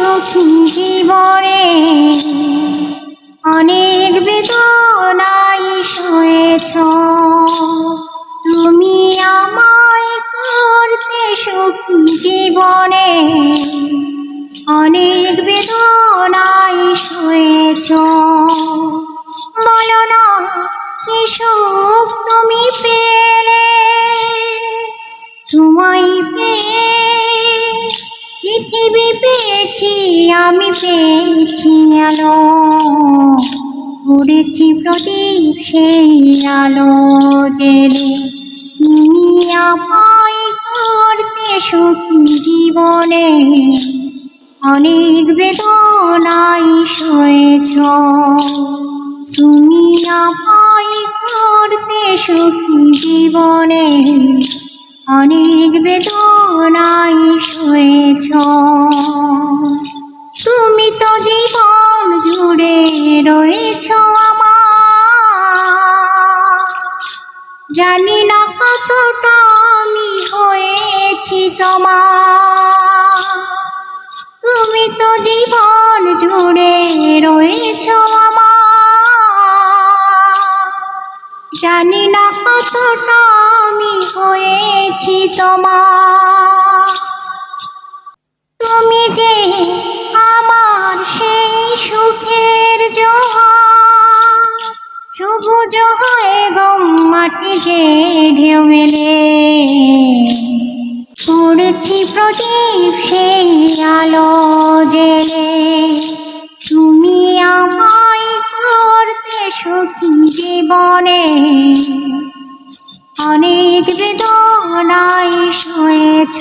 সুখী জীবনে অনেক বেদনাই সয়েছ তুমি আমায় করতে সুখী জীবনে অনেক বেদনাই সয়েছ বলো না, কি সুখ তুমি পেলে? তোমায় পেয়ে পৃথিবী পেয়েছি, আমি পেয়েছি আলো। উড়েছি প্রদীপ সেই আলো জেলে। তুমি আমায় করতে সুখী জীবনে। অনেক বেদনাই সয়েছ। তুমি আমায় করতে সুখী জীবনে। অনেক বেদনাই সয়েছ তুমি তো জীবন জুড়ে রয়েছ আমার। জানি না কতটা আমি হয়েছি তোমার। তুমি তো জীবন জুড়ে রয়েছ আমার। জানি না কতটা হয়েছি তোমার। তুমি যে আমার সেই সুখের জোয়ার, সবুজ হয়ে গম মাটি যে ঢেউ মেলে। পড়েছি প্রদীপ সেই আলো জেলে। তুমি আমায় করতে সুখী জীবনে। অনেক বেদনাই সয়েছ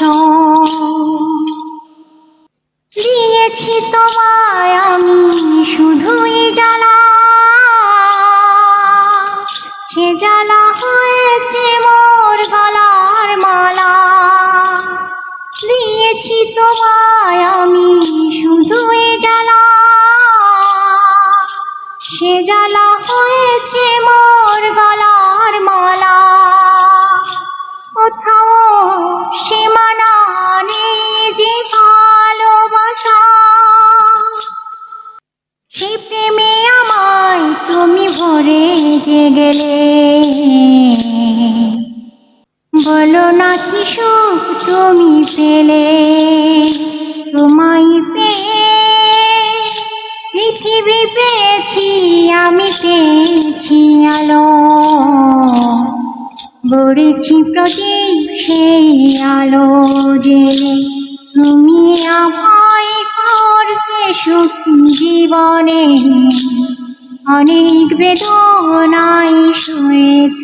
দিয়েছি তোমায় আমি শুধুই জ্বালা। সে জ্বালা হয়েছে মোর গলার মালা। দিয়েছি তোমায় আমি শুধুই জ্বালা। সে জ্বালা হয়েছে মোর গলার যে গেলে। বলো না কি সুখ তুমি পেলে? তোমায় পেয়ে পৃথিবী পেয়েছি, আমি পেয়েছি আলো। গড়েছি প্রদীপ সেই আলো জেলে। তুমি আমায় করতে সুখ জীবনে। অনেক বেদনাই শুয়েছ।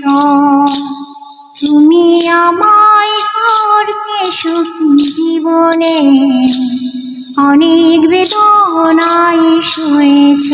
তুমি আমায় করতে সুখী জীবনে অনেক বেদনাই সয়েছ